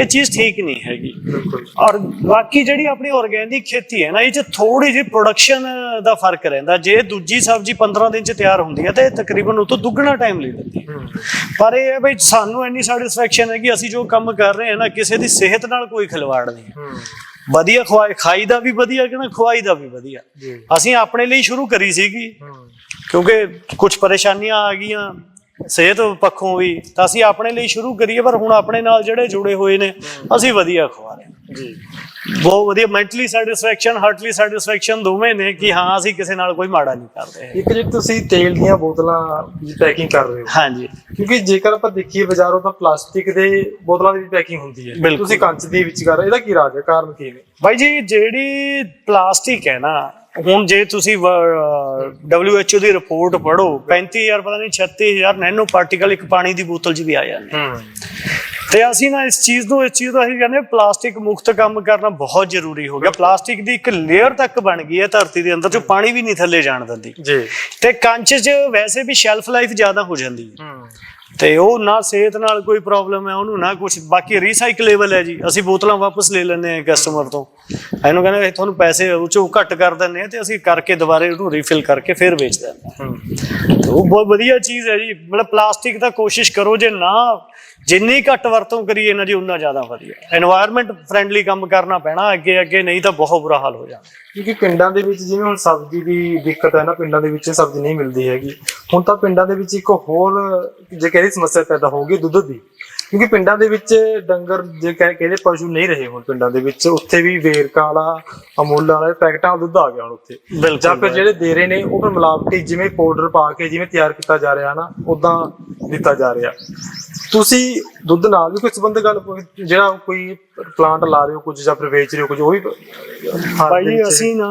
ਇਹ ਚੀਜ਼ ਠੀਕ ਨਹੀਂ ਹੈਗੀ। ਬਿਲਕੁਲ ਔਰ ਬਾਕੀ ਜਿਹੜੀ ਆਪਣੀ ਆਰਗੇਨਿਕ ਖੇਤੀ ਹੈ ਨਾ ਇਹ ਚ ਥੋੜੀ ਜਿਹੀ ਪ੍ਰੋਡਕਸ਼ਨ ਦਾ ਫ਼ਰਕ ਰਹਿੰਦਾ। ਜੇ ਦੂਜੀ ਸਬਜ਼ੀ 15 ਦਿਨ ਚ ਤਿਆਰ ਹੁੰਦੀ ਹੈ ਤੇ ਤਕਰੀਬਨ ਉਹ ਤੋਂ ਦੁੱਗਣਾ ਟਾਈਮ ਲੈ ਲੈਂਦੀ ਹੈ। ਪਰ ਇਹ ਹੈ ਬਈ ਸਾਨੂੰ ਇੰਨੀ ਸੈਟੀਸਫੈਕਸ਼ਨ ਹੈ ਕਿ ਅਸੀਂ ਜੋ ਕੰਮ ਕਰ ਰਹੇ ਹਾਂ ਨਾ ਕਿਸੇ ਦੀ ਸਿਹਤ ਨਾਲ ਕੋਈ ਖਿਲਵਾੜ ਨਹੀਂ ਹੈ। ਵਧੀਆ ਖਵਾਈ ਖਾਈ ਦਾ ਵੀ ਵਧੀਆ ਕਿ ਨਾ ਖਵਾਈ ਦਾ ਵੀ ਵਧੀਆ। ਅਸੀਂ ਆਪਣੇ ਲਈ ਸ਼ੁਰੂ ਕਰੀ ਸੀਗੀ। ਕਿਉਂਕਿ ਕੁਝ ਪਰੇਸ਼ਾਨੀਆਂ ਆ ਗਈਆਂ ਸਿਹਤ ਪੱਖੋਂ ਵੀ ਤਾਂ ਅਸੀਂ ਆਪਣੇ ਲਈ ਸ਼ੁਰੂ ਕਰੀਏ ਪਰ ਹੁਣ ਆਪਣੇ ਨਾਲ ਜਿਹੜੇ ਜੁੜੇ ਹੋਏ ਨੇ ਅਸੀਂ ਵਧੀਆ ਖਵਾ ਰਹੇ। ਜੀ। ਬਹੁਤ ਵਧੀਆ ਮੈਂਟਲੀ ਸੈਟੀਸਫੈਕਸ਼ਨ ਹਾਰਟਲੀ ਸੈਟੀਸਫੈਕਸ਼ਨ ਦੋਵੇਂ ਨੇ ਕਿ ਹਾਂ ਅਸੀਂ ਕਿਸੇ ਨਾਲ ਕੋਈ ਮਾੜਾ ਨਹੀਂ ਕਰਦੇ ਇੱਕ ਜੇ ਤੁਸੀਂ ਤੇਲ ਦੀਆਂ ਬੋਤਲਾਂ ਦੀ ਪੈਕਿੰਗ ਕਰ ਰਹੇ ਹੋ। ਹਾਂਜੀ। ਕਿਉਂਕਿ ਜੇਕਰ ਆਪਾਂ ਦੇਖੀਏ ਬਾਜ਼ਾਰੋਂ ਤਾਂ ਪਲਾਸਟਿਕ ਦੇ ਬੋਤਲਾਂ ਦੀ ਵੀ ਪੈਕਿੰਗ ਹੁੰਦੀ ਹੈ। ਤੁਸੀਂ ਕੰਚ ਦੀ ਵਿੱਚ ਕਰ ਇਹਦਾ ਕੀ ਰਾਜ ਹੈ? ਕਾਰਨ ਕੀ ਨੇ? ਬਾਈ ਜੀ ਜਿਹੜੀ ਪਲਾਸਟਿਕ ਹੈ ਨਾ ਹੁਣ ਜੇ ਤੁਸੀਂ WHO ਦੀ ਰਿਪੋਰਟ ਪੜੋ 35000 ਪਤਾ ਨਹੀਂ 36000 ਨੈਨੋ ਪਾਰਟੀਕਲ ਇੱਕ ਪਾਣੀ ਦੀ ਬੋਤਲ 'ਚ ਵੀ ਆ ਜਾਂਦੇ ਹੂੰ। ਤੇ ਅਸੀਂ ਨਾ ਇਸ ਚੀਜ਼ ਨੂੰ ਇਸ ਚੀਜ਼ ਦਾ ਅਸੀਂ ਕਹਿੰਦੇ ਪਲਾਸਟਿਕ ਮੁਕਤ ਕੰਮ ਕਰਨਾ ਬਹੁਤ ਜ਼ਰੂਰੀ ਹੋ ਗਿਆ। ਪਲਾਸਟਿਕ ਦੀ ਇੱਕ ਲੇਅਰ ਤੱਕ ਬਣ ਗਈ ਹੈ ਧਰਤੀ ਦੇ ਅੰਦਰ ਜੋ ਪਾਣੀ ਵੀ ਨਹੀਂ ਥੱਲੇ ਜਾਣ ਦਿੰਦੀ। ਜੀ। ਤੇ ਕੰਚ 'ਚ ਵੈਸੇ ਵੀ ਸ਼ੈਲਫ ਲਾਈਫ ਜ਼ਿਆਦਾ ਹੋ ਜਾਂਦੀ ਹੈ। ਹੂੰ। ਤੇ ਉਹ ਨਾ ਸਿਹਤ ਨਾਲ ਕੋਈ ਪ੍ਰੋਬਲਮ ਹੈ ਉਹਨੂੰ ਨਾ ਕੁਝ ਬਾਕੀ ਰੀਸਾਈਕਲੇਬਲ ਹੈ ਜੀ। ਅਸੀਂ ਬੋਤਲਾਂ ਵਾਪਸ ਲੈ ਲੈਂਦੇ ਹਾਂ ਕਸਟਮਰ ਤੋਂ। ਇਹਨੂੰ ਕਹਿੰਦੇ ਅਸੀਂ ਤੁਹਾਨੂੰ ਪੈਸੇ ਉਹ ਚੋਂ ਘੱਟ ਕਰ ਦਿੰਦੇ ਆ ਤੇ ਅਸੀਂ ਕਰਕੇ ਦੁਬਾਰੇ ਉਹਨੂੰ ਰੀਫਿਲ ਕਰਕੇ ਫਿਰ ਵੇਚ ਦਿੰਦੇ ਆ ਉਹ ਬਹੁਤ ਵਧੀਆ ਚੀਜ਼ ਹੈ ਜੀ। ਮਤਲਬ ਪਲਾਸਟਿਕ ਦਾ ਕੋਸ਼ਿਸ਼ ਕਰੋ ਜੇ ਨਾ ਜਿੰਨੀ ਘੱਟ ਵਰਤੋਂ ਕਰੀਏ ਨਾ ਜੀ ਉਨਾ ਜ਼ਿਆਦਾ ਵਧੀਆ। এনवायरमेंट ਫ੍ਰੈਂਡਲੀ ਕੰਮ ਕਰਨਾ ਪੈਣਾ ਅੱਗੇ ਅੱਗੇ ਨਹੀਂ ਤਾਂ ਬਹੁਤ ਬੁਰਾ ਹਾਲ ਹੋ ਜਾਣਾ। ਕਿਉਂਕਿ ਪਿੰਡਾਂ ਦੇ ਵਿੱਚ ਜਿਵੇਂ ਹੁਣ ਸਬਜ਼ੀ ਦੀ ਦਿੱਕਤ ਹੈ ਨਾ ਪਿੰਡਾਂ ਦੇ ਵਿੱਚ ਸਬਜ਼ੀ ਨਹੀਂ ਮਿਲਦੀ ਹੈਗੀ। ਹੁਣ ਤਾਂ ਪਿੰਡਾਂ ਦੇ ਵਿੱਚ ਇੱਕ ਹੋਰ ਜੇ ਕਹਿੰਦੇ ਸਮੱਸਿਆ ਪੈਦਾ ਹੋਊਗੀ ਦੁੱਧ ਦੀ। ਕਿਉਂਕਿ ਪਿੰਡਾਂ ਦੇ ਵਿੱਚ ਡੰਗਰ ਜੇ ਕਹਿ- ਕਹਿੰਦੇ ਪਸ਼ੂ ਨਹੀਂ ਰਹੇ ਹੁਣ ਪਿੰਡਾਂ ਦੇ ਵਿੱਚ ਉੱਥੇ ਵੀ ਵੇਰਕਾ ਵਾਲਾ ਅਮੁੱਲ ਵਾਲਾ ਪੈਕਟਾਂ ਵਾਲਾ ਦੁੱਧ ਆ ਗਿਆ ਹੁਣ ਉੱਥੇ। ਜਾਂ ਫਿਰ ਜਿਹੜੇ ਦੇ ਰਹੇ ਨੇ ਉਹ ਫਿਰ ਮਿਲਾਵਟੀ ਜਿਵੇਂ ਪਾਊਡਰ ਪਾ ਕੇ ਜਿਵੇਂ ਤਿਆਰ ਕੀਤਾ ਜਾ ਰਿਹਾ ਨਾ ਉਦਾਂ ਦਿੱਤਾ ਜਾ ਰਿਹਾ। ਤੁਸੀਂ ਦੁੱਧ ਨਾਲ ਵੀ ਕੋਈ ਸੰਬੰਧ ਗੱਲ ਕੋਈ- ਜਿਹੜਾ ਕੋਈ ਪਲਾਂਟ ਲਾ ਰਹੇ ਹੋ ਕੁਝ ਜਾਂ ਫਿਰ ਵੇਚ ਰਹੇ ਹੋ ਕੁਝ ਉਹ ਵੀ ਹਾਂ, ਭਾਈ ਅਸੀਂ ਨਾ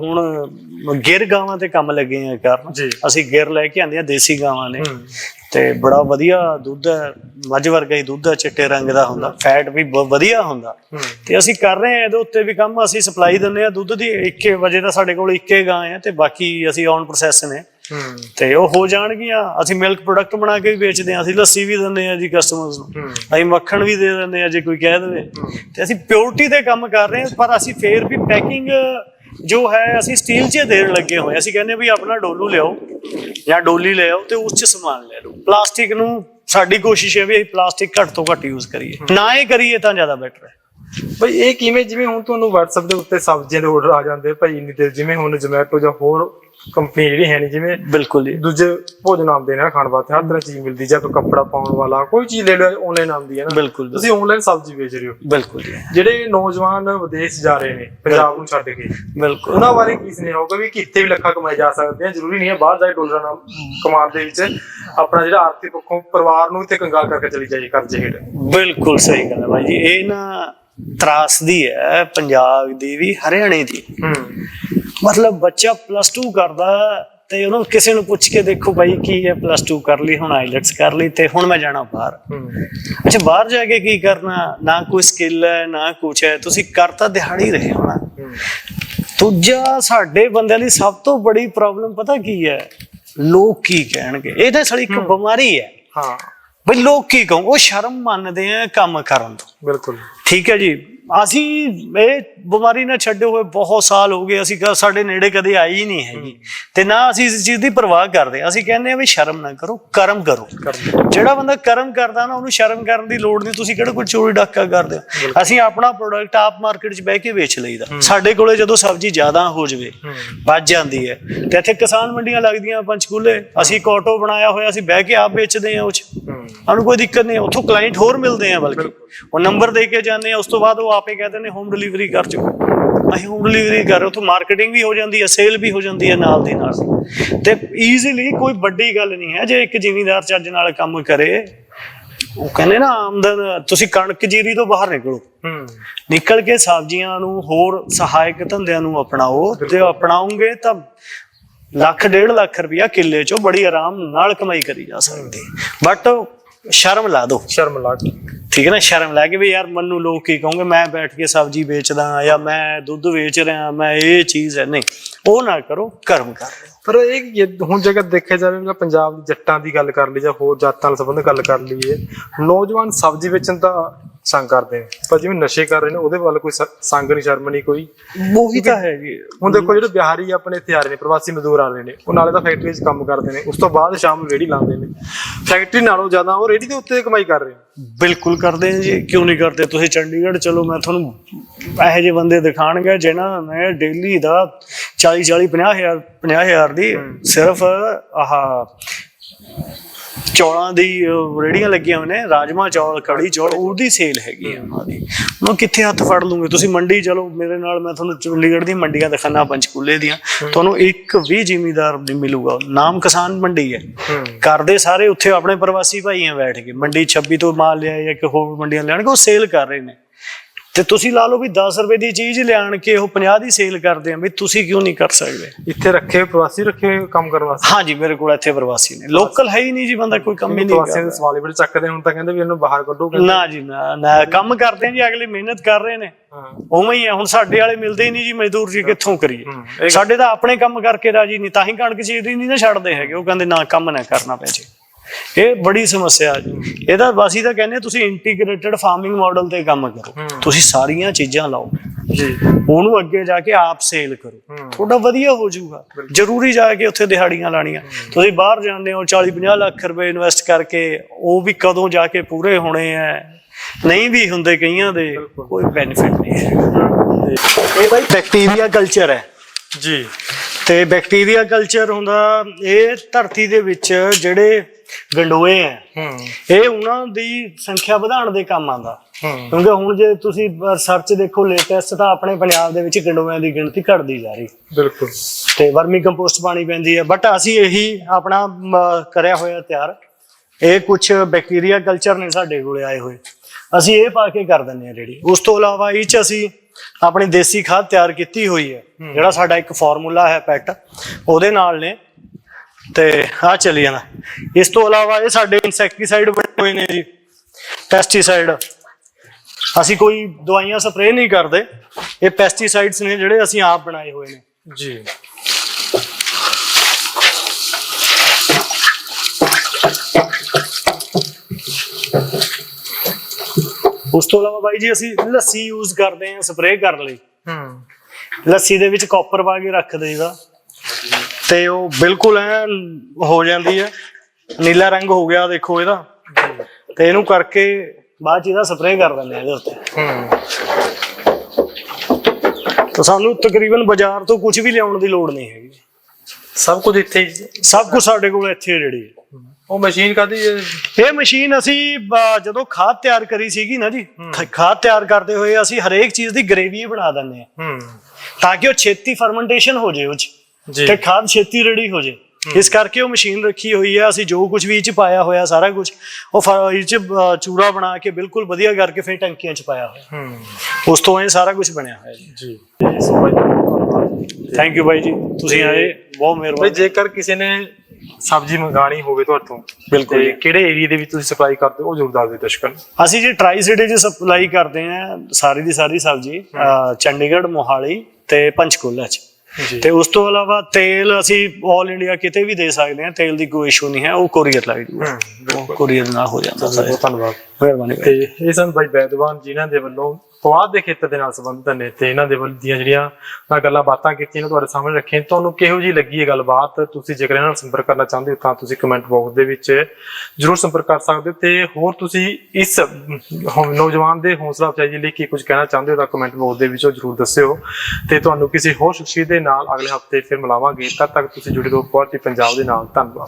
ਹੁਣ ਗਿਰ ਗਾਵਾਂ ਤੇ ਕੰਮ ਲੱਗੇ ਆ ਕਰਨ। ਅਸੀਂ ਗਿਰ ਲੈ ਕੇ ਆਂਦੇ ਆ ਦੇਸੀ ਗਾਵਾਂ ਨੇ। ਤੇ ਬੜਾ ਵਧੀਆ ਦੁੱਧ ਹੈ ਮੱਝ ਵਰਗਾ ਹੀ ਦੁੱਧ ਹੈ ਚਿੱਟੇ ਰੰਗ ਦਾ ਹੁੰਦਾ ਫੈਟ ਵੀ ਵਧੀਆ ਹੁੰਦਾ। ਤੇ ਅਸੀਂ ਕਰ ਰਹੇ ਹਾਂ ਇਹਦੇ ਉੱਤੇ ਵੀ ਕੰਮ ਅਸੀਂ ਸਪਲਾਈ ਦਿੰਦੇ ਆ ਦੁੱਧ ਦੀ 1 ਵਜੇ ਦਾ ਸਾਡੇ ਕੋਲ ਇੱਕੇ ਗਾਂ ਹੈ ਤੇ ਬਾਕੀ ਅਸੀਂ ਔਨ ਪ੍ਰੋਸੈਸ ਨੇ। ਤੇ ਉਹ ਹੋ ਜਾਣਗੀਆਂ ਅਸੀਂ ਮਿਲਕ ਪ੍ਰੋਡਕਟ ਬਣਾ ਕੇ ਵੀ ਵੇਚਦੇ ਹਾਂ ਅਸੀਂ ਲੱਸੀ ਵੀ ਦਿੰਦੇ ਹਾਂ ਜੀ ਕਸਟਮਰਸ ਨੂੰ। ਅਸੀਂ ਮੱਖਣ ਵੀ ਦੇ ਦਿੰਦੇ ਆ ਜੇ ਕੋਈ ਕਹਿ ਦੇਵੇ। ਤੇ ਅਸੀਂ ਪਿਓਰਿਟੀ ਤੇ ਕੰਮ ਕਰ ਰਹੇ ਹਾਂ ਪਰ ਅਸੀਂ ਫੇਰ ਵੀ ਪੈਕਿੰਗ ਜੋ ਹੈ, ਅਸੀਂ ਸਟੀਲ 'ਚ ਦੇਣ ਲੱਗੇ ਹੋਏ ਅਸੀਂ ਕਹਿੰਦੇ ਵੀ ਆਪਣਾ ਡੋਲੂ ਲਿਆਓ ਜਾਂ ਡੋਲੀ ਲੈ ਆਓ ਤੇ ਉਸ 'ਚ ਸਮਾਨ ਲੈ ਲਓ। ਪਲਾਸਟਿਕ ਨੂੰ ਸਾਡੀ ਕੋਸ਼ਿਸ਼ ਹੈ ਵੀ ਅਸੀਂ ਪਲਾਸਟਿਕ ਘੱਟ ਤੋਂ ਘੱਟ ਯੂਜ਼ ਕਰੀਏ। ਨਾ ਇਹ ਕਰੀਏ ਤਾਂ ਜ਼ਿਆਦਾ ਬੈਟਰ ਹੈ। ਭਾਈ ਇਹ ਕਿਵੇਂ ਜਿਵੇਂ ਹੁਣ ਤੁਹਾਨੂੰ WhatsApp ਦੇ ਉੱਤੇ ਸਬਜ਼ੀਆਂ ਦੇ ਆਰਡਰ ਆ ਜਾਂਦੇ ਭਾਈ ਇੰਨੀ ਦੇਰ ਜਿਵੇਂ ਹੁਣ Zomato ਜਾਂ ਹੋਰ ਕੰਪਨੀ ਜਿਹੜੀ ਹੈ ਨਹੀਂ ਜਿਵੇਂ ਬਿਲਕੁਲ ਜੀ। ਦੂਜੇ ਭੋਜਨ ਆਉਂਦੇ ਨੇ ਖਾਣ ਵਾਸਤੇ ਹਰ ਤਰ੍ਹਾਂ ਚੀਜ਼ ਮਿਲਦੀ ਜਾਂ ਕੋਈ ਕੱਪੜਾ ਪਾਉਣ ਵਾਲਾ ਕੋਈ ਚੀਜ਼ ਲੈ ਲਓ ਆਨਲਾਈਨ ਆਉਂਦੀ ਹੈ ਨਾ। ਬਿਲਕੁਲ ਤੁਸੀਂ ਆਨਲਾਈਨ ਸਬਜ਼ੀ ਵੇਚ ਰਹੇ ਹੋ। ਬਿਲਕੁਲ ਜੀ। ਜਿਹੜੇ ਨੌਜਵਾਨ ਵਿਦੇਸ਼ ਜਾ ਰਹੇ ਨੇ ਪੰਜਾਬ ਨੂੰ ਛੱਡ ਕੇ ਬਿਲਕੁਲ। ਉਹਨਾਂ ਬਾਰੇ ਕੀ ਸੁਨੇਹਾ ਹੋਊਗਾ ਵੀ ਕਿੱਥੇ ਵੀ ਲੱਖਾਂ ਕਮਾਏ ਜਾ ਸਕਦੇ ਆ? ਜ਼ਰੂਰੀ ਨਹੀਂ ਹੈ ਬਾਹਰ ਜਾ ਕੇ ਡਾਲਰਾਂ ਨਾਲ ਕਮਾਉਣ ਦੇ ਵਿੱਚ। ਆਪਣਾ ਜਿਹੜਾ ਆਰਥਿਕ ਪੱਖੋਂ ਪਰਿਵਾਰ ਨੂੰ ਤੇ ਕੰਗਾਲ ਕਰਕੇ ਚਲੀ ਜਾਏ ਕਰਜ਼ੇ ਹੇਠ। ਬਿਲਕੁਲ ਸਹੀ ਗੱਲ ਹੈ ਭਾਈ ਜੀ। ਇਹ ਨਾ ਤਰਾਸਦੀ ਹੈ ਪੰਜਾਬ ਦੀ ਵੀ ਹਰਿਆਣੇ ਦੀ। ਮਤਲਬ ਬੱਚਾ ਪਲੱਸ 2 ਕਰਦਾ ਤੇ ਉਹਨੂੰ ਕਿਸੇ ਨੂੰ ਪੁੱਛ ਕੇ ਦੇਖੋ ਭਾਈ ਕੀ ਹੈ ਪਲੱਸ 2 ਕਰ ਲਈ ਹੁਣ ਆਈਲੈਟਸ ਕਰ ਲਈ ਤੇ ਹੁਣ ਮੈਂ ਜਾਣਾ ਬਾਹਰ। ਅੱਛਾ ਬਾਹਰ ਜਾ ਕੇ ਕੀ ਕਰਨਾ? ਨਾ ਕੋਈ ਸਕਿੱਲ ਹੈ ਨਾ ਕੁਛ ਹੈ ਤੁਸੀਂ ਕਰ ਤਾਂ ਦਿਹਾੜੀ ਰਹੇ ਹੋ ਨਾ। ਹੂੰ। ਦੂਜਾ ਸਾਡੇ ਬੰਦਿਆਂ ਲਈ ਸਭ ਤੋਂ ਬੜੀ ਪ੍ਰੋਬਲਮ ਪਤਾ ਕੀ ਹੈ? ਲੋਕ ਕੀ ਕਹਿਣਗੇ? ਇਹ ਤਾਂ ਸਾਡੀ ਇੱਕ ਬਿਮਾਰੀ ਹੈ। ਹਾਂ। ਬਈ ਲੋਕ ਕੀ ਕਹੋ? ਉਹ ਸ਼ਰਮ ਮੰਨਦੇ ਆ ਕੰਮ ਕਰਨ ਤੋਂ। ਬਿਲਕੁਲ। ਠੀਕ ਹੈ ਜੀ। ਅਸੀਂ ਇਹ ਬਿਮਾਰੀ ਨਾਲ ਛੱਡੇ ਹੋਏ ਬਹੁਤ ਸਾਲ ਹੋ ਗਏ ਅਸੀਂ ਸਾਡੇ ਨੇੜੇ ਕਦੇ ਆਈ ਹੀ ਨਹੀਂ ਹੈਗੀ। ਤੇ ਨਾ ਅਸੀਂ ਇਸ ਚੀਜ਼ ਦੀ ਪਰਵਾਹ ਕਰਦੇ ਅਸੀਂ ਕਹਿੰਦੇ ਆ ਵੀ ਸ਼ਰਮ ਨਾ ਕਰੋ ਕਰਮ ਕਰੋ। ਜਿਹੜਾ ਬੰਦਾ ਕਰਮ ਕਰਦਾ ਨਾ ਉਹਨੂੰ ਸ਼ਰਮ ਕਰਨ ਦੀ ਲੋੜ ਨਹੀਂ ਤੁਸੀਂ ਕਿਹੜਾ ਕੋਈ ਚੋਰੀ ਡਾਕਾ ਕਰਦੇ ਹੋ? ਅਸੀਂ ਆਪਣਾ ਪ੍ਰੋਡਕਟ ਆਪ ਮਾਰਕੀਟ 'ਚ ਬਹਿ ਕੇ ਵੇਚ ਲਈਦਾ। ਸਾਡੇ ਕੋਲੇ ਜਦੋਂ ਸਬਜ਼ੀ ਜ਼ਿਆਦਾ ਹੋ ਜਵੇ ਵੱਜ ਜਾਂਦੀ ਹੈ। ਤੇ ਇੱਥੇ ਕਿਸਾਨ ਮੰਡੀਆਂ ਲੱਗਦੀਆਂ ਪੰਚਕੂਲੇ ਅਸੀਂ ਇੱਕ ਆਟੋ ਬਣਾਇਆ ਹੋਇਆ ਅਸੀਂ ਬਹਿ ਕੇ ਆਪ ਵੇਚਦੇ ਹਾਂ ਉਹ 'ਚ। ਸਾਨੂੰ ਕੋਈ ਦਿੱਕਤ ਨਹੀਂ ਉੱਥੋਂ ਕਲਾਇੰਟ ਹੋਰ ਮਿਲਦੇ ਆ ਬਲਕਿ। ਉਹ ਨੰਬਰ ਦੇ ਕੇ ਜਾਂਦੇ ਆ ਉਸ ਤੋਂ ਬਾਅਦ ਉਹ ਆਪੇ ਕਹਿੰਦੇ ਨੇ ਹੋਮ ਡਿਲੀਵਰੀ ਕਰ ਚੁੱਕੋ। ਅਸੀਂ ਹੋਮ ਡਿਲੀਵਰੀ ਕਰ ਉੱਥੋਂ ਮਾਰਕੀਟਿੰਗ ਵੀ ਹੋ ਜਾਂਦੀ ਹੈ ਸੇਲ ਵੀ ਹੋ ਜਾਂਦੀ ਹੈ ਨਾਲ ਦੀ ਨਾਲ। ਤੇ ਈਜ਼ੀਲੀ ਕੋਈ ਵੱਡੀ ਗੱਲ ਨਹੀਂ ਹੈ ਜੇ ਇੱਕ ਜ਼ਿਮੀਂਦਾਰ ਚੱਜ ਨਾਲ ਕੰਮ ਕਰੇ ਉਹ ਕਹਿੰਦੇ ਨਾ ਆਮਦਨ ਤੁਸੀਂ ਕਣਕ ਜੀਰੀ ਤੋਂ ਬਾਹਰ ਨਿਕਲੋ। ਨਿਕਲ ਕੇ ਸਬਜ਼ੀਆਂ ਨੂੰ ਹੋਰ ਸਹਾਇਕ ਧੰਦਿਆਂ ਨੂੰ ਅਪਣਾਓ ਤੇ ਅਪਣਾਉਂਗੇ ਤਾਂ ਲੱਖ ਡੇਢ ਲੱਖ ਰੁਪਇਆ ਕਿੱਲੇ ਚੋਂ ਬੜੀ ਆਰਾਮ ਨਾਲ ਕਮਾਈ ਕਰੀ ਜਾ ਸਕਦੀ। ਬਟ ਸ਼ਰਮ ਲਾ ਦਿਓ ਸ਼ਰਮ ਲਾ ਕੇ। ਠੀਕ ਹੈ ਨਾ? ਸ਼ਰਮ ਲੈ ਕੇ ਵੀ ਯਾਰ ਮੈਨੂੰ ਲੋਕ ਕੀ ਕਹੋਗੇ ਮੈਂ ਬੈਠ ਕੇ ਸਬਜ਼ੀ ਵੇਚਦਾ ਜਾਂ ਮੈਂ ਦੁੱਧ ਵੇਚ ਰਿਹਾ ਮੈਂ ਇਹ ਚੀਜ਼ ਹੈ। ਨਹੀਂ ਉਹ ਨਾ ਕਰੋ ਕਰਮ ਕਰ ਪਰ ਇਹ ਹੁਣ ਜੇਕਰ ਦੇਖਿਆ ਜਾਵੇ ਨਾ ਪੰਜਾਬ ਦੀ ਜੱਟਾਂ ਦੀ ਗੱਲ ਕਰ ਲਈ ਜਾਂ ਹੋਰ ਜਾਤਾਂ ਨਾਲ ਸੰਬੰਧ ਗੱਲ ਕਰ ਲਈਏ ਨੌਜਵਾਨ ਸਬਜ਼ੀ ਵੇਚਣ ਦਾ ਸੰਗ ਕਰਦੇ ਨੇ। ਪਰ ਜਿਵੇਂ ਨਸ਼ੇ ਕਰ ਰਹੇ ਨੇ ਉਹਦੇ ਵੱਲ ਕੋਈ ਸ- ਸੰਗ ਨਹੀਂ ਸ਼ਰਮ ਨਹੀਂ ਕੋਈ। ਉਹੀ ਤਾਂ ਹੈਗੀ ਹੁਣ ਦੇਖੋ ਜਿਹੜੇ ਬਿਹਾਰੀ ਆਪਣੇ ਇੱਥੇ ਆ ਰਹੇ ਨੇ ਪ੍ਰਵਾਸੀ ਮਜ਼ਦੂਰ ਆ ਰਹੇ ਨੇ ਉਹ ਨਾਲੇ ਤਾਂ ਫੈਕਟਰੀ 'ਚ ਕੰਮ ਕਰਦੇ ਨੇ। ਉਸ ਤੋਂ ਬਾਅਦ ਸ਼ਾਮ ਨੂੰ ਰੇੜੀ ਲਾਉਂਦੇ ਨੇ। ਫੈਕਟਰੀ ਨਾਲੋਂ ਜ਼ਿਆਦਾ ਉਹ ਰੇੜੀ ਦੇ ਉੱਤੇ ਕਮਾਈ ਕਰ ਰਹੇ ਨੇ। ਬਿਲਕੁਲ ਕਰਦੇ ਆ ਜੀ। ਕਿਉਂ ਨਹੀਂ ਕਰਦੇ? ਤੁਸੀਂ ਚੰਡੀਗੜ੍ਹ ਚਲੋ ਮੈਂ ਤੁਹਾਨੂੰ ਇਹੋ ਜਿਹੇ ਬੰਦੇ ਦਿਖਾਣਗੇ ਜਿਹਨਾਂ ਨੇ ਡੇਲੀ ਦਾ 40 40 50 ਹਜ਼ਾਰ 50 ਹਜ਼ਾਰ ਦੀ ਸਿਰਫ ਆਹ ਚੌਲਾਂ ਦੀ ਅਹ, ਰੇਹੜੀਆਂ ਲੱਗੀਆਂ ਹੋਏ ਨੇ ਰਾਜਮਾ ਚੌਲ ਕੜੀ ਚੌਲ ਉਹਦੀ ਸੇਲ ਹੈਗੀ ਆ। ਉਹਨਾਂ ਦੀ ਉਹਨੂੰ ਕਿੱਥੇ ਹੱਥ ਫੜ ਲੂਗੇ? ਤੁਸੀਂ ਮੰਡੀ ਚਲੋ ਮੇਰੇ ਨਾਲ ਮੈਂ ਤੁਹਾਨੂੰ ਚੰਡੀਗੜ੍ਹ ਦੀ ਮੰਡੀਆਂ ਦਿਖਾਣਾ ਪੰਚਕੂਲੇ ਦੀਆਂ। ਤੁਹਾਨੂੰ ਇੱਕ ਵੀ ਜ਼ਿਮੀਦਾਰ ਨਹੀਂ ਮਿਲੂਗਾ। ਨਾਮ ਕਿਸਾਨ ਮੰਡੀ ਹੈ। ਕਰਦੇ ਸਾਰੇ ਉੱਥੇ ਆਪਣੇ ਪ੍ਰਵਾਸੀ ਭਾਈ ਆ ਬੈਠ ਕੇ ਮੰਡੀ 26 ਤੋਂ ਮਾਲ ਲਿਆ ਜਾਂ ਕਿ ਹੋਰ ਮੰਡੀਆਂ ਲਿਆਣਗੇ ਉਹ ਸੇਲ ਕਰ ਰਹੇ ਨੇ। ਤੇ ਤੁਸੀਂ ਲਾ ਲਓ ਵੀ 10 ਰੁਪਏ ਦੀ ਚੀਜ਼ ਲਿਆਣ ਕੇ ਉਹ 50 ਦੀ ਸੇਲ ਕਰਦੇ ਆ ਵੀ ਤੁਸੀਂ ਕਿਉਂ ਨਹੀਂ ਕਰ ਸਕਦੇ? ਇੱਥੇ ਰੱਖੇ ਪ੍ਰਵਾਸੀ ਰੱਖੇ ਕੰਮ ਕਰਨ ਵਾਸਤੇ? ਹਾਂਜੀ ਮੇਰੇ ਕੋਲ ਇੱਥੇ ਪ੍ਰਵਾਸੀ ਨੇ। ਲੋਕਲ ਹੈ ਹੀ ਨਹੀਂ ਜੀ ਬੰਦਾ ਕੋਈ ਕੰਮ ਹੀ ਨਹੀਂ ਦੇ ਕਰਦਾ। ਸਵਾਲ ਬੜੇ ਚੱਕਦੇ ਹੁਣ ਤਾਂ ਕਹਿੰਦੇ ਵੀ ਇਹਨੂੰ ਬਾਹਰ ਕੱਢੋ ਨਾ ਜੀ ਨਾ ਨਾ ਕੰਮ ਕਰਦੇ ਆ ਜੀ ਅਗਲੇ ਮਿਹਨਤ ਕਰ ਰਹੇ ਨੇ। ਉਵੇਂ ਹੀ ਆ ਹੁਣ ਸਾਡੇ ਵਾਲੇ ਮਿਲਦੇ ਹੀ ਨਹੀਂ ਜੀ ਮਜ਼ਦੂਰ ਜੀ ਕਿੱਥੋਂ ਕਰੀਏ? ਸਾਡੇ ਤਾਂ ਆਪਣੇ ਕੰਮ ਕਰਕੇ ਰਾਜੀ ਨਹੀਂ ਤਾਂ ਹੀ ਕਣਕ ਚੀਰੀ ਨਹੀਂ ਨਾ ਛੱਡਦੇ ਹੈਗੇ ਉਹ ਕਹਿੰਦੇ ਨਾ ਕੰਮ ਨਾ ਕਰਨਾ ਪੈ ਜੇ। ਇਹ ਬੜੀ ਸਮੱਸਿਆ ਜੀ ਇਹਦਾ ਅਸੀਂ ਤਾਂ ਕਹਿੰਦੇ ਤੁਸੀਂ ਇੰਟੀਗ੍ਰੇਟਡ ਫਾਰਮਿੰਗ ਮਾਡਲ ਤੇ ਕੰਮ ਕਰੋ। ਤੁਸੀਂ ਸਾਰੀਆਂ ਚੀਜ਼ਾਂ ਲਾਓ। ਜੀ। ਉਹਨੂੰ ਅੱਗੇ ਜਾ ਕੇ ਆਪ ਸੇਲ ਕਰੋ। ਤੁਹਾਡਾ ਵਧੀਆ ਹੋ ਜਾਊਗਾ। ਜ਼ਰੂਰੀ ਜਾ ਕੇ ਉੱਥੇ ਦਿਹਾੜੀਆਂ ਲਾਣੀਆਂ ਤੁਸੀਂ ਬਾਹਰ ਜਾਂਦੇ ਹੋ 40 50 ਲੱਖ ਰੁਪਏ ਇਨਵੈਸਟ ਕਰਕੇ ਉਹ ਵੀ ਕਦੋਂ ਜਾ ਕੇ ਪੂਰੇ ਹੋਣੇ ਆ ਨਹੀਂ ਵੀ ਹੁੰਦੇ ਕਈਆਂ ਦੇ ਕੋਈ ਬੈਨੀਫਿਟ ਨਹੀਂ ਹੈ। ਇਹ ਬਾਈ ਬੈਕਟੀਰੀਆ ਕਲਚਰ ਹੈ। ਜੀ। ਤੇ ਬੈਕਟੀਰੀਆ ਕਲਚਰ ਹੁੰਦਾ ਇਹ ਧਰਤੀ ਦੇ ਵਿੱਚ ਜਿਹੜੇ ਗੰਡੋਏ ਆ। ਹੂੰ। ਇਹ ਉਹਨਾਂ ਦੀ ਸੰਖਿਆ ਵਧਾਉਣ ਦੇ ਕੰਮ ਆਉਂਦਾ। ਹੂੰ। ਕਿਉਂਕਿ ਹੁਣ ਜੇ ਤੁਸੀਂ ਸਰਚ ਦੇਖੋ ਲੇਟੈਸਟ ਤਾਂ ਆਪਣੇ ਪੰਜਾਬ ਦੇ ਵਿੱਚ ਗੰਡੋਇਆਂ ਦੀ ਗਿਣਤੀ ਘਟਦੀ ਜਾ ਰਹੀ। ਬਿਲਕੁਲ। ਤੇ ਵਰਮੀ ਕੰਪੋਸਟ ਪਾਣੀ ਪੈਂਦੀ ਹੈ ਬਟ ਅਸੀਂ ਇਹੀ ਆਪਣਾ ਕਰਿਆ ਹੋਇਆ ਤਿਆਰ। ਇਹ ਕੁਝ ਬੈਕਟੀਰੀਆ ਕਲਚਰ ਨੇ ਸਾਡੇ ਕੋਲੇ ਆਏ ਹੋਏ। ਅਸੀਂ ਇਹ ਪਾ ਕੇ ਕਰ ਦਿੰਦੇ ਆ ਰੇੜੀ। ਉਸ ਤੋਂ ਇਲਾਵਾ ਇਹ ਚ ਅਸੀਂ ਆਪਣੀ ਦੇਸੀ ਖਾਦ ਤਿਆਰ ਕੀਤੀ ਹੋਈ ਹੈ। ਜਿਹੜਾ ਸਾਡਾ ਇੱਕ ਫਾਰਮੂਲਾ ਹੈ ਪੈਟ ਉਹਦੇ ਨਾਲ ਨੇ ਤੇ ਆ ਚੱਲੀ ਜਾਂਦਾ। ਇਸ ਤੋਂ ਇਲਾਵਾ ਇਹ ਸਾਡੇ ਇਨਸੈਕਟੀਸਾਈਡ ਬਣੇ ਹੋਏ ਨੇ ਜੀ ਪੈਸਟੀਸਾਈਡ ਅਸੀਂ ਕੋਈ ਦਵਾਈਆਂ ਸਪਰੇਅ ਨਹੀਂ ਕਰਦੇ। ਇਹ ਪੈਸਟੀਸਾਈਡਸ ਨੇ ਜਿਹੜੇ ਅਸੀਂ ਆਪ ਬਣਾਏ ਹੋਏ ਨੇ। ਜੀ। ਉਸ ਤੋਂ ਇਲਾਵਾ ਬਾਈ ਜੀ ਅਸੀਂ ਲੱਸੀ ਯੂਜ਼ ਕਰਦੇ ਹਾਂ ਸਪਰੇਅ ਕਰਨ ਲਈ। ਹੂੰ। ਲੱਸੀ ਦੇ ਵਿੱਚ ਕਾਪਰ ਪਾ ਕੇ ਰੱਖ ਦੇਈਦਾ। ਤੇ ਉਹ ਬਿਲਕੁਲ ਐ ਹੋ ਜਾਂਦੀ ਹੈ ਨੀਲਾ ਰੰਗ ਹੋ ਗਿਆ ਦੇਖੋ ਇਹਦਾ। ਤੇ ਇਹਨੂੰ ਕਰਕੇ ਬਾਅਦ ਚ ਇਹਦਾ ਸਪਰੇਅ ਕਰ ਦਿੰਦੇ ਆ ਇਹਦੇ ਉੱਤੇ। ਤਾਂ ਸਾਨੂੰ ਤਕਰੀਬਨ ਬਾਜ਼ਾਰ ਤੋਂ ਕੁਝ ਵੀ ਲਿਆਉਣ ਦੀ ਲੋੜ ਨਹੀਂ ਹੈਗੀ। ਸਭ ਕੁਝ ਇੱਥੇ ਸਭ ਕੁਝ ਸਾਡੇ ਕੋਲ ਇੱਥੇ ਹੈ ਉਹ ਮਸ਼ੀਨ ਕਾਦੀ ਇਹ ਮਸ਼ੀਨ ਅਸੀਂ ਜਦੋਂ ਖਾਦ ਤਿਆਰ ਕਰੀ ਸੀਗੀ ਨਾ ਜੀ ਖਾਦ ਤਿਆਰ ਕਰਦੇ ਹੋਏ ਅਸੀਂ ਹਰੇਕ ਚੀਜ਼ ਦੀ ਗ੍ਰੇਵੀ ਬਣਾ ਦਿੰਦੇ ਆ। ਹੂੰ। ਤਾਂ ਕਿ ਉਹ ਛੇਤੀ ਫਰਮੈਂਟੇਸ਼ਨ ਹੋ ਜੇ ਉਹ ਚ। ਜੀ। ਤੇ ਖਾਦ ਛੇਤੀ ਰੈਡੀ ਹੋ ਜੇ। ਇਸ ਕਰਕੇ ਉਹ ਮਸ਼ੀਨ ਰੱਖੀ ਹੋਈ ਹੈ। ਅਸੀਂ ਜੋ ਕੁਝ ਵੀ ਇਹ ਚ ਪਾਇਆ ਹੋਇਆ ਸਾਰਾ ਕੁਝ ਉਹ ਇਹ ਚ ਚੂਰਾ ਬਣਾ ਕੇ ਬਿਲਕੁਲ ਵਧੀਆ ਕਰਕੇ ਫਿਰ ਟੈਂਕੀਆਂ ਚ ਪਾਇਆ ਹੋਇਆ। ਹੂੰ। ਉਸ ਤੋਂ ਇਹ ਸਾਰਾ ਕੁਝ ਬਣਿਆ ਹੋਇਆ ਜੀ। ਥੈਂਕ ਯੂ ਬਾਈ ਜੀ। ਤੁਸੀਂ ਆਏ ਬਹੁਤ ਮਿਹਰਬਾਨੀ। ਜੇਕਰ ਕਿਸੇ ਨੇ ਸਬਜ਼ੀ ਮੰਗਾਣੀ ਹੋਵੇ ਤੁਹਾਡੇ ਤੋਂ ਬਿਲਕੁਲ। ਕਿਹੜੇ ਏਰੀਆ ਦੇ ਵਿੱਚ ਤੁਸੀਂ ਸਪਲਾਈ ਕਰਦੇ ਹੋ ਉਹ ਜ਼ਰੂਰ ਦੱਸ ਦਿਓ ਅਸੀਂ ਜੀ ਟਰਾਈ ਸਿਟੀ ਚ ਸਪਲਾਈ ਕਰਦੇ ਹਾਂ ਸਾਰੀ ਦੀ ਸਾਰੀ ਸਬਜ਼ੀ ਚੰਡੀਗੜ੍ਹ ਮੋਹਾਲੀ ਤੇ ਪੰਚਕੂਲਾ ਚ। ਤੇ ਉਸ ਤੋਂ ਇਲਾਵਾ ਤੇਲ ਅਸੀਂ 올 ਇੰਡੀਆ ਕਿਤੇ ਵੀ ਦੇ ਸਕਦੇ ਹਾਂ ਤੇਲ ਦੀ ਕੋਈ ਇਸ਼ੂ ਨਹੀਂ ਹੈ ਉਹ ਕੋਰੀਅਰ ਹੂੰ ਬਿਲਕੁਲ। ਕੋਰੀਅਰ ਨਾਲ ਹੋ ਜਾਂਦਾ ਬਹੁਤ ਧੰਨਵਾਦ। ਮਿਹਰਬਾਨੀ। ਤੇ ਇਹ ਸਨ ਬੈਦਵਾਨ ਜਿਨ੍ਹਾਂ ਦੇ ਵੱਲੋਂ ਪਵਾਦ ਦੇ ਖੇਤਰ ਦੇ ਨਾਲ ਸੰਬੰਧਿਤ ਨੇ ਤੇ ਇਹਨਾਂ ਦੇ ਵੱਲ ਦੀਆਂ ਜਿਹੜੀਆਂ ਗੱਲਾਂ ਬਾਤਾਂ ਕੀਤੀਆਂ ਤੁਹਾਡੇ ਸਾਹਮਣੇ ਰੱਖੀਆਂ ਤੁਹਾਨੂੰ ਕਿਹੋ ਜੀ ਲੱਗੀ ਇਹ ਗੱਲਬਾਤ? ਤੁਸੀਂ ਜੇਕਰ ਇਹਨਾਂ ਨਾਲ ਸੰਪਰਕ ਕਰਨਾ ਚਾਹੁੰਦੇ ਹੋ ਤਾਂ ਤੁਸੀਂ ਕਮੈਂਟ ਬਾਕਸ ਦੇ ਵਿੱਚ ਜਰੂਰ ਸੰਪਰਕ ਕਰ ਸਕਦੇ ਹੋ ਤੇ ਹੋਰ ਤੁਸੀਂ ਇਸ ਅਮ, ਨੌਜਵਾਨ ਦੇ ਹੌਸਲਾ ਅਫਜ਼ਾਈ ਦੇ ਲਈ ਕੀ ਕੁਝ ਕਹਿਣਾ ਚਾਹੁੰਦੇ ਹੋ ਤਾਂ ਕਮੈਂਟ ਬਾਕਸ ਦੇ ਵਿੱਚੋਂ ਜਰੂਰ ਦੱਸਿਓ। ਤੇ ਤੁਹਾਨੂੰ ਕਿਸੇ ਹੋਰ ਸ਼ਖਸੀਅਤ ਦੇ ਨਾਲ ਅਗਲੇ ਹਫ਼ਤੇ ਫਿਰ ਮਿਲਾਵਾਂਗੇ। ਤਦ ਤੱਕ ਤੁਸੀਂ ਜੁੜੇ ਰਹੋ ਪਾਰਟੀ ਪੰਜਾਬ ਦੇ ਨਾਲ। ਧੰਨਵਾਦ।